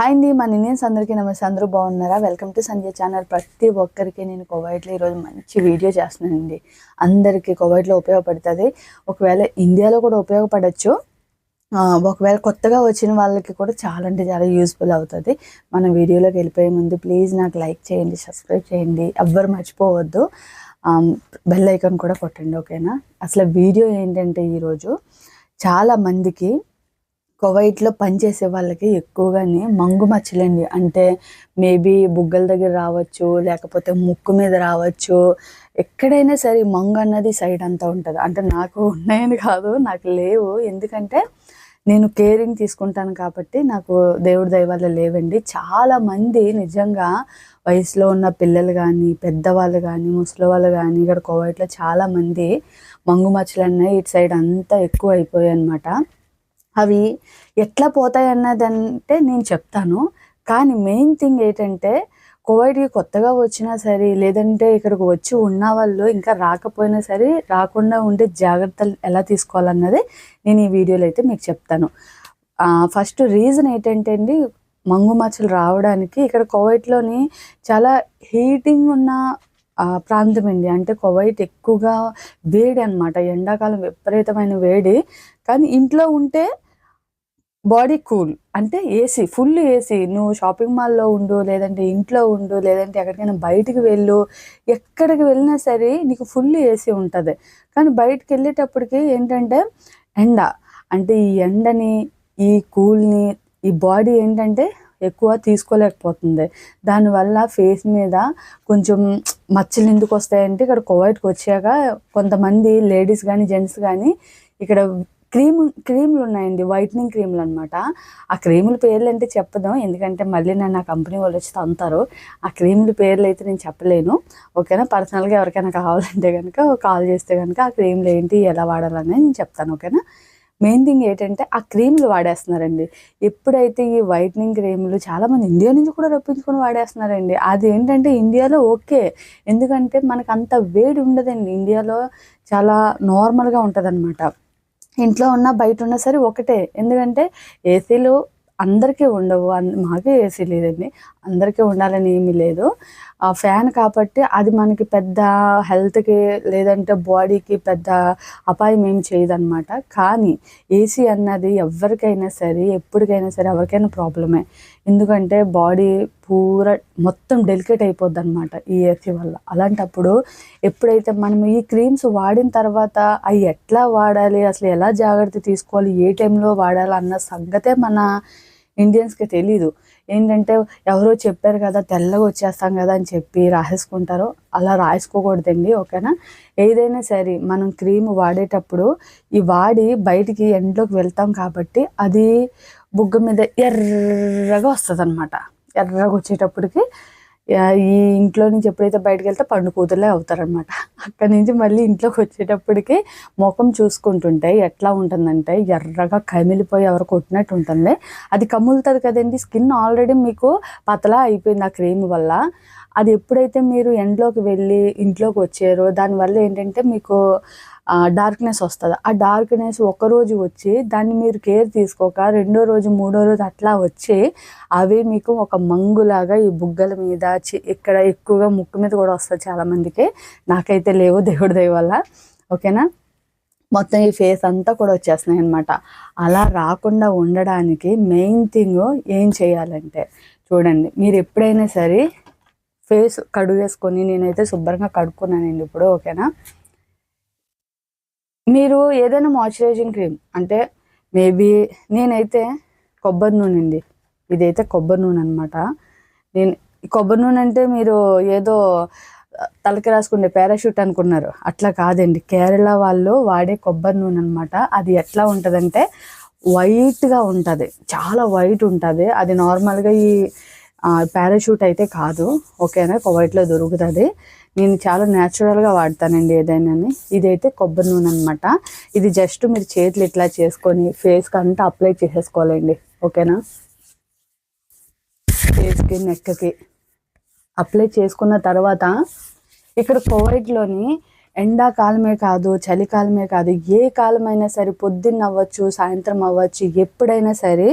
Hi అండి మన Indians అందరికీ నమస్తే. అందరూ బాగున్నారా? వెల్కమ్ టు సంజయ్ ఛానల్ ప్రతి ఒక్కరికి నేను కువైట్లో ఈరోజు మంచి వీడియో చేస్తున్నానండి. అందరికీ కోవైట్లో ఉపయోగపడుతుంది. ఒకవేళ ఇండియాలో కూడా ఉపయోగపడచ్చు. ఒకవేళ కొత్తగా వచ్చిన వాళ్ళకి కూడా చాలా అంటే చాలా యూస్ఫుల్ అవుతుంది. మన వీడియోలోకి వెళ్ళిపోయే ముందు ప్లీజ్ నాకు లైక్ చేయండి సబ్స్క్రైబ్ చేయండి. ఎవ్వరు మర్చిపోవద్దు. బెల్ ఐకాన్ కూడా కొట్టండి ఓకేనా అసలు వీడియో ఏంటంటే ఈరోజు చాలా మందికి కువైట్లో పనిచేసే వాళ్ళకి ఎక్కువగానే మంగు మచ్చలండి. అంటే మేబీ బుగ్గల దగ్గర రావచ్చు లేకపోతే ముక్కు మీద రావచ్చు. ఎక్కడైనా సరే మంగు అన్నది సైడ్ అంతా ఉంటుంది. అంటే నాకు ఉన్నాయని కాదు నాకు లేవు. ఎందుకంటే నేను కేరింగ్ తీసుకుంటాను కాబట్టి నాకు దేవుడి దయ లేవండి. చాలా మంది నిజంగా వయసులో ఉన్న పిల్లలు కానీ పెద్దవాళ్ళు కానీ ముసలి వాళ్ళు కానీ ఇక్కడ కోవైట్లో చాలామంది మంగు మచ్చలు అన్నాయి ఇటు సైడ్ అంతా ఎక్కువ అయిపోయాయి అనమాట అవి ఎట్లా పోతాయి అన్నదంటే నేను చెప్తాను. కానీ మెయిన్ థింగ్ ఏంటంటే కోవిడ్కి కొత్తగా వచ్చినా సరే లేదంటే ఇక్కడికి వచ్చి ఉన్న వాళ్ళు ఇంకా రాకపోయినా సరే రాకుండా ఉండే జాగ్రత్తలు ఎలా తీసుకోవాలన్నది నేను ఈ వీడియోలో అయితే మీకు చెప్తాను. ఫస్ట్ రీజన్ ఏంటంటే అండి మంగు మచ్చలు రావడానికి ఇక్కడ కోవైట్లోని చాలా హీటింగ్ ఉన్న ప్రాంతం అండి. అంటే కువైట్ ఎక్కువగా వేడి అనమాట ఎండాకాలం విపరీతమైన వేడి. కానీ ఇంట్లో ఉంటే బాడీ కూల్. అంటే ఏసీ ఫుల్ ఏసీ. నువ్వు షాపింగ్ మాల్లో ఉండు లేదంటే ఇంట్లో ఉండు లేదంటే ఎక్కడికైనా బయటికి వెళ్ళు. ఎక్కడికి వెళ్ళినా సరే నీకు ఫుల్ ఏసీ ఉంటుంది. కానీ బయటికి వెళ్ళేటప్పటికి ఏంటంటే ఎండ. అంటే ఈ ఎండని ఈ కూల్ని ఈ బాడీ ఏంటంటే ఎక్కువ తీసుకోలేకపోతుంది. దానివల్ల ఫేస్ మీద కొంచెం మచ్చలు ఎందుకు వస్తాయంటే ఇక్కడ కోవైట్కి వచ్చాక కొంతమంది లేడీస్ కానీ జెంట్స్ కానీ ఇక్కడ క్రీమ్ క్రీమ్లు ఉన్నాయండి వైట్నింగ్ క్రీమ్లు అనమాట ఆ క్రీముల పేర్లు అంటే చెప్పదాం ఎందుకంటే మళ్ళీ నన్ను ఆ కంపెనీ వాళ్ళు వచ్చి తంతారు. ఆ క్రీముల పేర్లు అయితే నేను చెప్పలేను. ఓకేనా? పర్సనల్గా ఎవరికైనా కావాలంటే కనుక కాల్ చేస్తే కనుక ఆ క్రీమ్లు ఏంటి ఎలా వాడాలని నేను చెప్తాను ఓకేనా? మెయిన్ థింగ్ ఏంటంటే ఆ క్రీములు వాడేస్తున్నారండి. ఎప్పుడైతే ఈ వైట్నింగ్ క్రీములు చాలామంది ఇండియా నుంచి కూడా రప్పించుకొని వాడేస్తున్నారండి. అది ఏంటంటే ఇండియాలో ఓకే. ఎందుకంటే మనకు అంత వేడి ఉండదండి. ఇండియాలో చాలా నార్మల్గా ఉంటుంది ఇంట్లో ఉన్న బయట ఉన్నా సరే ఒకటే. ఎందుకంటే ఏసీలు అందరికీ ఉండవు. మాకే ఏసీ లేదండి. అందరికీ ఉండాలని ఏమీ లేదు. ఆ ఫ్యాన్ కాబట్టి అది మనకి పెద్ద హెల్త్కి లేదంటే బాడీకి పెద్ద అపాయం ఏం చేయదన్నమాట. కానీ ఏసీ అన్నది ఎవరికైనా సరే ఎప్పటికైనా సరే ఎవరికైనా ప్రాబ్లమే. ఎందుకంటే బాడీ పూర మొత్తం డెలికేట్ అయిపోద్ది అనమాట ఈ ఏసీ వల్ల. అలాంటప్పుడు ఎప్పుడైతే మనం ఈ క్రీమ్స్ వాడిన తర్వాత అవి ఎట్లా వాడాలి అసలు ఎలా జాగ్రత్త తీసుకోవాలి ఏ టైంలో వాడాలి అన్న సంగతే మన ఇండియన్స్కి తెలీదు. ఏంటంటే ఎవరో చెప్పారు కదా తెల్లగా వచ్చేస్తాం కదా అని చెప్పి రాసేసుకుంటారు అలా రాసుకోకూడదండి ఓకేనా? ఏదైనా సరే మనం క్రీమ్ వాడేటప్పుడు ఈ వాడి బయటికి ఎండ్లోకి వెళ్తాం కాబట్టి అది బుగ్గ మీద ఎర్రగా వస్తుంది అనమాట ఎర్రగా వచ్చేటప్పటికి ఈ ఇంట్లో నుంచి ఎప్పుడైతే బయటకు వెళ్తే పండు కూతురులే అవుతారనమాట అక్కడి నుంచి మళ్ళీ ఇంట్లోకి వచ్చేటప్పటికి ముఖం చూసుకుంటుంటే ఎట్లా ఉంటుందంటే ఎర్రగా కమిలిపోయి ఎవరు కొట్టినట్టు ఉంటుంది అది కమ్ములుతుంది కదండి స్కిన్ ఆల్రెడీ మీకు పతలా అయిపోయింది ఆ క్రీమ్ వల్ల. అది ఎప్పుడైతే మీరు ఎండ్లోకి వెళ్ళి ఇంట్లోకి వచ్చారో దానివల్ల ఏంటంటే మీకు డార్క్నెస్ వస్తుంది. ఆ డార్క్నెస్ ఒక రోజు వచ్చి దాన్ని మీరు కేర్ తీసుకోక రెండో రోజు మూడో రోజు అట్లా వచ్చి అవి మీకు ఒక మంగులాగా ఈ బుగ్గల మీద చి- ఇక్కడ ఎక్కువగా ముక్కు మీద కూడా వస్తుంది చాలామందికి. నాకైతే లేవు దేవుడి దయ వల్ల. ఓకేనా? మొత్తం ఈ ఫేస్ అంతా కూడా వచ్చేస్తున్నాయి అనమాట అలా రాకుండా ఉండడానికి మెయిన్ థింగ్ ఏం చేయాలంటే చూడండి మీరు ఎప్పుడైనా సరే ఫేస్ కడుగేసుకొని నేనైతే శుభ్రంగా కడుక్కున్నానండి ఇప్పుడు ఓకేనా? మీరు ఏదైనా మాయిశ్చరైజింగ్ క్రీమ్ అంటే మేబీ నేనైతే కొబ్బరి నూనె అండి. ఇదైతే కొబ్బరి నూనె అనమాట నేను కొబ్బరి నూనె అంటే మీరు ఏదో తలకి రాసుకునే పారాషూట్ అనుకున్నారు. అట్లా కాదండి. కేరళ వాళ్ళు వాడే కొబ్బరి నూనె అనమాట అది ఎట్లా ఉంటుందంటే వైట్గా ఉంటుంది. చాలా వైట్ ఉంటుంది. అది నార్మల్గా ఈ పారాషూట్ అయితే కాదు. ఓకేనా? వైట్లో దొరుకుతుంది. నేను చాలా న్యాచురల్గా వాడతానండి ఏదైనా ఇదైతే కొబ్బరి నూనె అనమాట ఇది జస్ట్ మీరు చేతులు ఇట్లా చేసుకొని ఫేస్కి అంతా అప్లై చేసేసుకోవాలండి. ఓకేనా? ఫేస్కి నెక్కి అప్లై చేసుకున్న తర్వాత ఇక్కడ కోవిడ్లోని ఎండాకాలమే కాదు చలికాలమే కాదు ఏ కాలమైనా సరే పొద్దున్న అవ్వచ్చు సాయంత్రం అవ్వచ్చు ఎప్పుడైనా సరే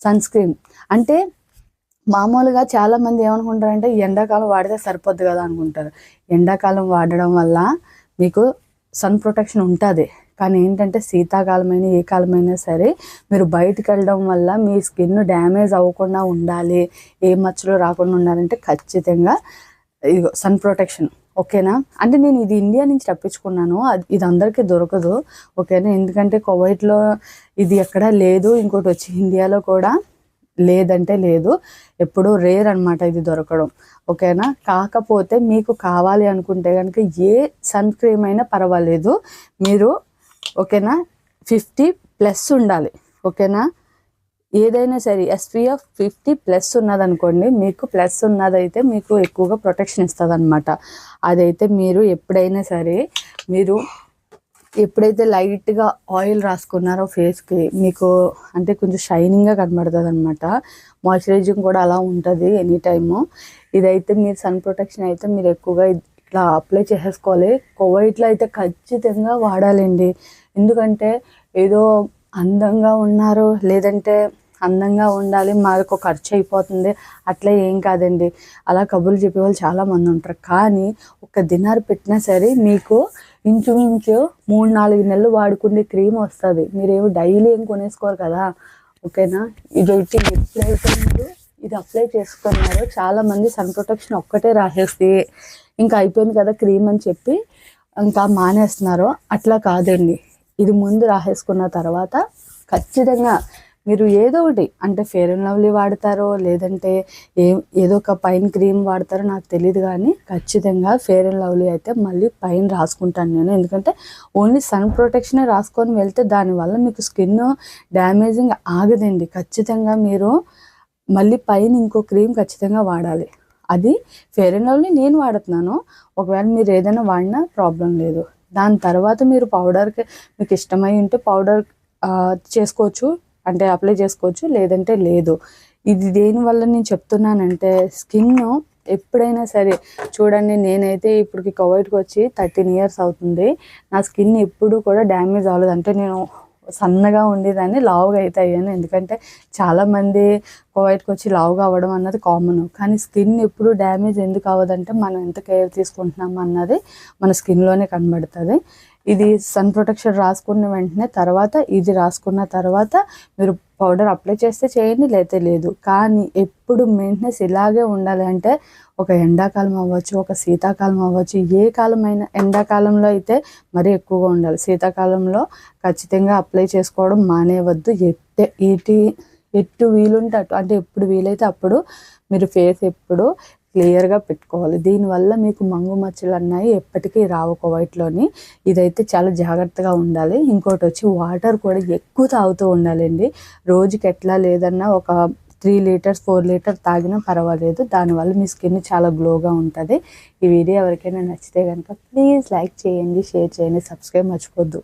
సన్ స్క్రీన్ అంటే మామూలుగా చాలా మంది ఏమనుకుంటారంటే ఎండాకాలం వాడితే సరిపోద్ది కదా అనుకుంటారు. ఎండాకాలం వాడడం వల్ల మీకు సన్ ప్రొటెక్షన్ ఉంటుంది. కానీ ఏంటంటే శీతాకాలమైన ఏ కాలమైనా సరే మీరు బయటికి వెళ్ళడం వల్ల మీ స్కిన్ డ్యామేజ్ అవ్వకుండా ఉండాలి ఏ మచ్చలు రాకుండా ఉండాలంటే ఖచ్చితంగా ఇదిగో సన్ ప్రొటెక్షన్. ఓకేనా? అంటే నేను ఇది ఇండియా నుంచి తప్పించుకున్నాను అది- ఇది అందరికీ దొరకదు. ఓకేనా? ఎందుకంటే కువైట్లో ఇది ఎక్కడా లేదు. ఇంకోటి వచ్చి ఇండియాలో కూడా లేదంటే లేదు. ఎప్పుడూ రేర్ అనమాట ఇది దొరకడం. ఓకేనా? కాకపోతే మీకు కావాలి అనుకుంటే కనుక ఏ సన్ క్రీమ్ అయినా పర్వాలేదు. మీరు ఓకేనా? ఫిఫ్టీ ప్లస్ ఉండాలి. ఓకేనా? ఏదైనా సరే ఎస్పీఎఫ్ ఫిఫ్టీ ప్లస్ ఉన్నదనుకోండి మీకు ప్లస్ ఉన్నదైతే మీకు ఎక్కువగా ప్రొటెక్షన్ ఇస్తుంది అనమాట అదైతే మీరు ఎప్పుడైనా సరే మీరు ఎప్పుడైతే లైట్గా ఆయిల్ రాసుకున్నారో ఫేస్కి మీకు అంటే కొంచెం షైనింగ్గా కనబడుతుంది అనమాట మాయిశ్చరైజింగ్ కూడా అలా ఉంటుంది ఎనీ టైము. ఇదైతే మీరు సన్ ప్రొటెక్షన్ అయితే మీరు ఎక్కువగా ఇట్లా అప్లై చేసేసుకోవాలి. కోవైట్లో అయితే ఖచ్చితంగా వాడాలండి. ఎందుకంటే ఏదో అందంగా ఉన్నారు లేదంటే అందంగా ఉండాలి మాకు ఖర్చు అయిపోతుంది అట్లా ఏం కాదండి. అలా కబుర్లు చెప్పే వాళ్ళు చాలా మంది ఉంటారు. కానీ ఒక దినారు పెట్టినా సరే మీకు ఇంచుమించు మూడు నాలుగు నెలలు వాడుకునే క్రీమ్ వస్తుంది. మీరేమో డైలీ ఏం కొనేసుకోరు కదా. ఓకేనా? ఇది ఒకటి ఎప్పుడైతే మీరు ఇది అప్లై చేసుకున్నారో. చాలా మంది సన్ ప్రొటెక్షన్ ఒక్కటే రాసేసి ఇంకా అయిపోయింది కదా క్రీమ్ అని చెప్పి ఇంకా మానేస్తున్నారు. అట్లా కాదండి. ఇది ముందు రాసేసుకున్న తర్వాత ఖచ్చితంగా మీరు ఏదో ఒకటి అంటే ఫేర్ అండ్ లవ్లీ వాడతారో లేదంటే ఏ ఏదో ఒక పైన క్రీమ్ వాడతారో నాకు తెలియదు కానీ ఖచ్చితంగా ఫేర్ అండ్ లవ్లీ అయితే మళ్ళీ పైన రాసుకుంటాను నేను. ఎందుకంటే ఓన్లీ సన్ ప్రొటెక్షనే రాసుకొని వెళ్తే దానివల్ల మీకు స్కిన్ డ్యామేజింగ్ ఆగదండి. ఖచ్చితంగా మీరు మళ్ళీ పైన ఇంకో క్రీమ్ ఖచ్చితంగా వాడాలి. అది ఫేర్ అండ్ లవ్లీ నేను వాడుతున్నాను. ఒకవేళ మీరు ఏదైనా వాడినా ప్రాబ్లం లేదు. దాని తర్వాత మీరు పౌడర్కి మీకు ఇష్టమై ఉంటే పౌడర్ చేసుకోవచ్చు. అంటే అప్లై చేసుకోవచ్చు లేదంటే లేదు. ఇది దేనివల్ల నేను చెప్తున్నానంటే స్కిన్ ఎప్పుడైనా సరే చూడండి నేనైతే ఇప్పటికి కోవిడ్కి వచ్చి థర్టీన్ ఇయర్స్ అవుతుంది. నా స్కిన్ ఎప్పుడు కూడా డ్యామేజ్ అవ్వలేదు. అంటే నేను సన్నగా ఉండేదాన్ని లావుగా అయితే అయ్యాను. ఎందుకంటే చాలామంది కోవిడ్కి వచ్చి లావుగా అవ్వడం అన్నది కామన్ కానీ స్కిన్ ఎప్పుడు డ్యామేజ్ ఎందుకు అవ్వదంటే మనం ఎంత కేర్ తీసుకుంటున్నాం అన్నది మన స్కిన్లోనే కనబడుతుంది. ఇది సన్ ప్రొటెక్షన్ రాసుకున్న వెంటనే తర్వాత ఇది రాసుకున్న తర్వాత మీరు పౌడర్ అప్లై చేస్తే చేయండి లేతే లేదు. కానీ ఎప్పుడు మెయింటెనెన్స్ ఇలాగే ఉండాలి అంటే ఒక ఎండాకాలం అవ్వచ్చు ఒక శీతాకాలం అవ్వచ్చు ఏ కాలమైన ఎండాకాలంలో అయితే మరీ ఎక్కువగా ఉండాలి. శీతాకాలంలో ఖచ్చితంగా అప్లై చేసుకోవడం మానేవద్దు ఎట్టే ఎటు ఎట్టు వీలుంటే అటు అంటే ఎప్పుడు వీలైతే అప్పుడు మీరు ఫేస్ ఎప్పుడు క్లియర్గా పెట్టుకోవాలి. దీనివల్ల మీకు మంగు మచ్చలు అన్నాయి ఎప్పటికీ రావు కోవైట్లోని ఇదైతే చాలా జాగ్రత్తగా ఉండాలి. ఇంకోటి వచ్చి వాటర్ కూడా ఎక్కువ తాగుతూ ఉండాలండి. రోజుకి ఎట్లా లేదన్నా ఒక త్రీ లీటర్స్ ఫోర్ లీటర్ తాగినా పర్వాలేదు. దానివల్ల మీ స్కిన్ చాలా గ్లోగా ఉంటుంది. ఈ వీడియో ఎవరికైనా నచ్చితే కనుక ప్లీజ్ లైక్ చేయండి షేర్ చేయండి సబ్స్క్రైబ్ మర్చిపోద్దు.